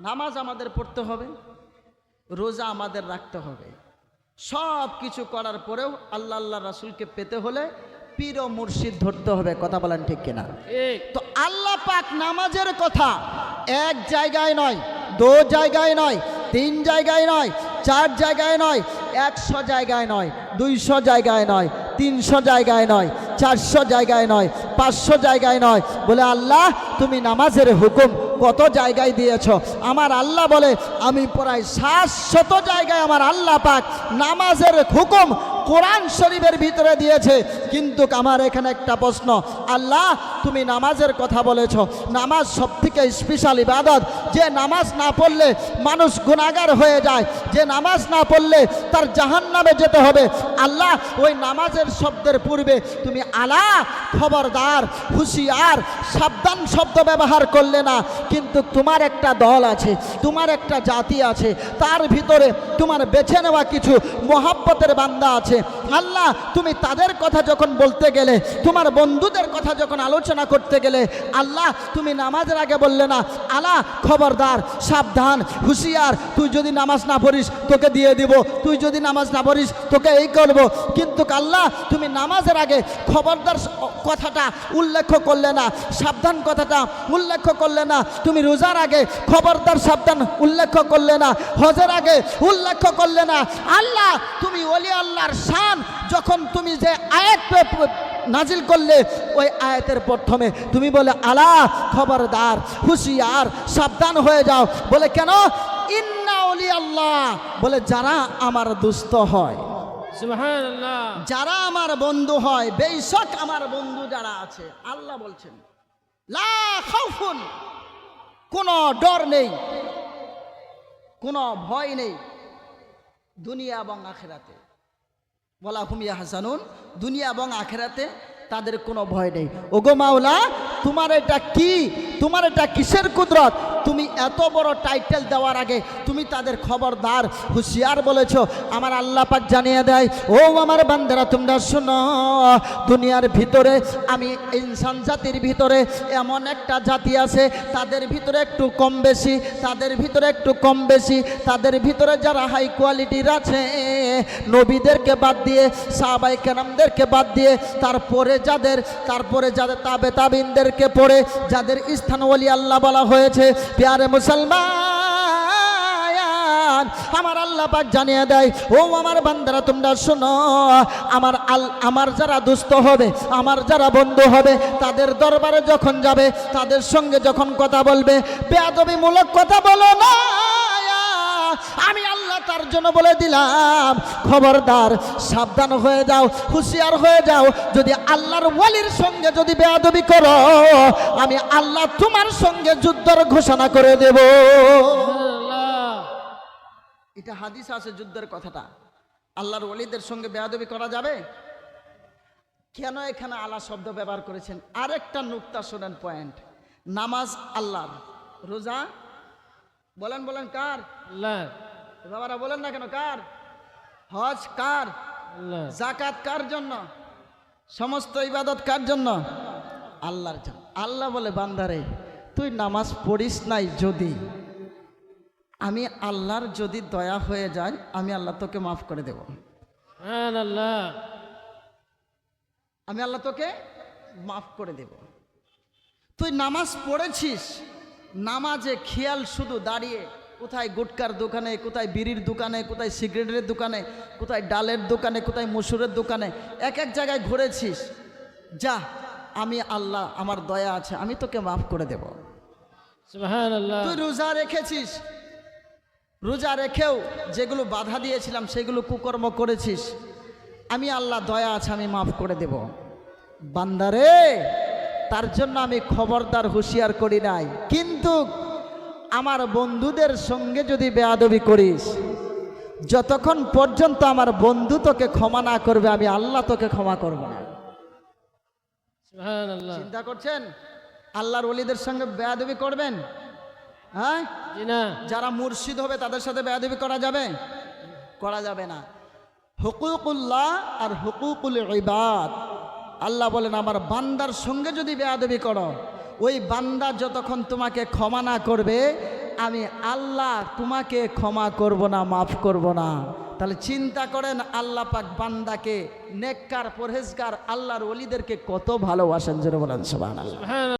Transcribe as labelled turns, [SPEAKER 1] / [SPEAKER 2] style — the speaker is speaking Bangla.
[SPEAKER 1] নামাজ আমাদের পড়তে হবে রোজা আমাদের রাখতে হবে। সব কিছু করার পরেও আল্লাহ আল্লাহ রাসুলকে পেতে হলে পীর ও মুর্শিদ ধরতে হবে কথা বলেন ঠিক কিনা? তো আল্লাহ পাক নামাজের কথা এক জায়গায় নয় দু জায়গায় নয় তিন জায়গায় নয় চার জায়গায় নয় একশো জায়গায় নয় দুইশো জায়গায় নয় তিনশো জায়গায় নয় চারশো জায়গায় নয় পাঁচশো জায়গায় নয়। বলে আল্লাহ তুমি নামাজের হুকুম কত জায়গায় দিয়েছ? আমার আল্লাহ বলে, আমি প্রায় সাতশত জায়গায় আমার আল্লাহ পাক নামাজের হুকুম কোরআন শরীফের ভিতরে দিয়েছে। কিন্তু আমার এখানে একটা প্রশ্ন, আল্লাহ তুমি নামাজের কথা বলেছ। নামাজ সব থেকে স্পেশাল ইবাদত। যে নামাজ না পড়লে মানুষ গুণাগার হয়ে যায়। যে নামাজ না পড়লে তার জাহান নামে যেতে হবে। আল্লাহ ওই নামাজের শব্দের পূর্বে তুমি আলা, খবরদার, হুঁশিয়ার, সাবধান শব্দ ব্যবহার করলে না, কিন্তু তোমার একটা দল আছে, তোমার একটা জাতি আছে, তার ভিতরে তোমার বেছে নেওয়া কিছু মহাব্বতের বান্দা আছে। আল্লাহ, তুমি তাদের কথা যখন বলতে গেলে, তোমার বন্ধুদের কথা যখন আলোচনা করতে গেলে আল্লাহ, তুমি নামাজের আগে বললে না, আলা, খবরদার, সাবধান, হুঁশিয়ার, তুই যদি নামাজ না পড়িস, তোকে দিয়ে দিব, তুই যদি নামাজ না পড়িস, তোকে এই করব। কিন্তু আল্লাহ, তুমি নামাজের আগে খবরদার কথাটা উল্লেখ করলে না, সাবধান কথাটা উল্লেখ করলে না, তুমি রোজার আগে খবরদার, সাবধান উল্লেখ করলে না, হজের আগে উল্লেখ করলে না, আল্লাহ, তুমি ওলি আল্লাহর শান, যখন তুমি যে আয়াত নাজিল করলে ওই আয়াতের প্রথমে তুমি বলে আলা খবরদার হুঁশিয়ার সাবধান হয়ে যাও। বলে কেন? ইন্না ওলি আল্লাহ বলে যারা আমার দুস্থ হয়। যারা আমার বন্ধু হয় বেশক আমার বন্ধু যারা আছে আল্লাহ বলছেন লা খাউফুন কোনো ডর নেই কোনো ভয় নেই দুনিয়া এবং আখেরাতে। বলা হুমিয়া হাসানুন দুনিয়া এবং আখেরাতে তাদের কোনো ভয় নেই। ওগো মাওলা, তোমার এটা কি? তোমার এটা কিসের কুদরত? তুমি এত বড় টাইটেল দেওয়ার আগে তুমি তাদের খবরদার, হুঁশিয়ার বলেছ। আমার আল্লাহ পাক জানিয়ে দেয়, ও আমার বান্দারা, তোমরা শোনো, দুনিয়ার ভিতরে আমি ইনসান জাতির ভিতরে এমন একটা জাতি আছে, তাদের ভিতরে একটু কম বেশি, তাদের ভিতরে একটু কম বেশি, তাদের ভিতরে যারা হাই কোয়ালিটির আছে নবীদেরকে বাদ দিয়ে সাহাবাই কেরামদেরকে বাদ দিয়ে, তারপরে যাদের তারপরে যাদের তাবে তাবিনদেরকে পড়ে, যাদের স্থান ওলি আল্লাহ বলা হয়েছে, প্যারে মুসলমান, আমার আল্লাহ পাক জানিয়ে দেয়, ও আমার বান্দারা, তোমরা শোনো, আমার আল, আমার যারা দুস্থ হবে, আমার যারা বন্ধু হবে, তাদের দরবারে যখন যাবে, তাদের সঙ্গে যখন কথা বলবে বেয়াদবিমূলক কথা বলো না। আমি আল্লাহ তার জন্য বলে দিলাম খবরদার সাবধান হয়ে যাও হুঁশিয়ার হয়ে যাও। যদি আল্লাহর ওয়ালির সঙ্গে যদি বেয়াদবি করো আমি আল্লাহ তোমার সঙ্গে যুদ্ধের ঘোষণা করে দেব। এটা হাদিস আছে যুদ্ধের কথাটা। আল্লাহর ওয়ালিদের সঙ্গে বেয়াদবি করা যাবে? কেন এখানে আলা শব্দ ব্যবহার করেছেন? আরেকটা নুক্তা শোনেন পয়েন্ট নামাজ আল্লাহর। রোজা? বলেন বলেন কার?
[SPEAKER 2] আল্লাহ
[SPEAKER 1] বাবারা বলেন না কেন কার? হজ কার?
[SPEAKER 2] আল্লাহ
[SPEAKER 1] জাকাত কার জন্য? সমস্ত ইবাদত কার জন্য? আল্লাহর জন্য। আল্লাহ বলে বান্দারে তুই নামাজ পড়িস নাই যদি আমি আল্লাহর যদি দয়া হয়ে যায় আমি আল্লাহ তোকে মাফ করে দেব।
[SPEAKER 2] সুবহানাল্লাহ।
[SPEAKER 1] আমি আল্লাহ তোকে মাফ করে দেব। তুই নামাজ পড়েছিস নামাজে খেয়াল শুধু দাঁড়িয়ে কোথায় গুটকার দোকানে কোথায় বিড়ির দোকানে কোথায় সিগারেটের দোকানে কোথায় ডালের দোকানে কোথায় মসুরের দোকানে এক এক জায়গায় ঘুরেছিস। যা আমি আল্লাহ আমার দয়া আছে আমি তোকে মাফ করে দেব। তুই রোজা রেখেছিস। রোজা রেখেও যেগুলো বাধা দিয়েছিলাম সেগুলো কুকর্ম করেছিস। আমি আল্লাহ দয়া আছে আমি মাফ করে দেব। বান্দারে তার জন্য আমি খবরদার হুঁশিয়ার করি নাই। কিন্তু আমার বন্ধুদের সঙ্গে যদি বেয়াদবি করিস যতক্ষণ পর্যন্ত আমার বন্ধু তোকে ক্ষমা না করবে আমি আল্লাহ তোকে ক্ষমা করব না। চিন্তা করছেন? আল্লাহর অলিদের সঙ্গে বেয়াদবি করবেন? হ্যাঁ? যারা মুর্শিদ হবে তাদের সাথে বেয়াদবি করা যাবে? করা যাবে না। হুকুকুল্লাহ আর হুকুকুল ইবাদ। আল্লাহ বলেন আমার বান্দার সঙ্গে যদি বেয়াদবি করো ওই বান্দা যতক্ষণ তোমাকে ক্ষমা না করবে, আমি আল্লাহ তোমাকে ক্ষমা করব না, মাফ করব না। তাহলে চিন্তা করেন, আল্লাহ পাক বান্দাকে, নেককার, পরহেজগার, আল্লাহর অলিদেরকে কত ভালোবাসেন যেন বলেন সবান
[SPEAKER 2] আল্লাহ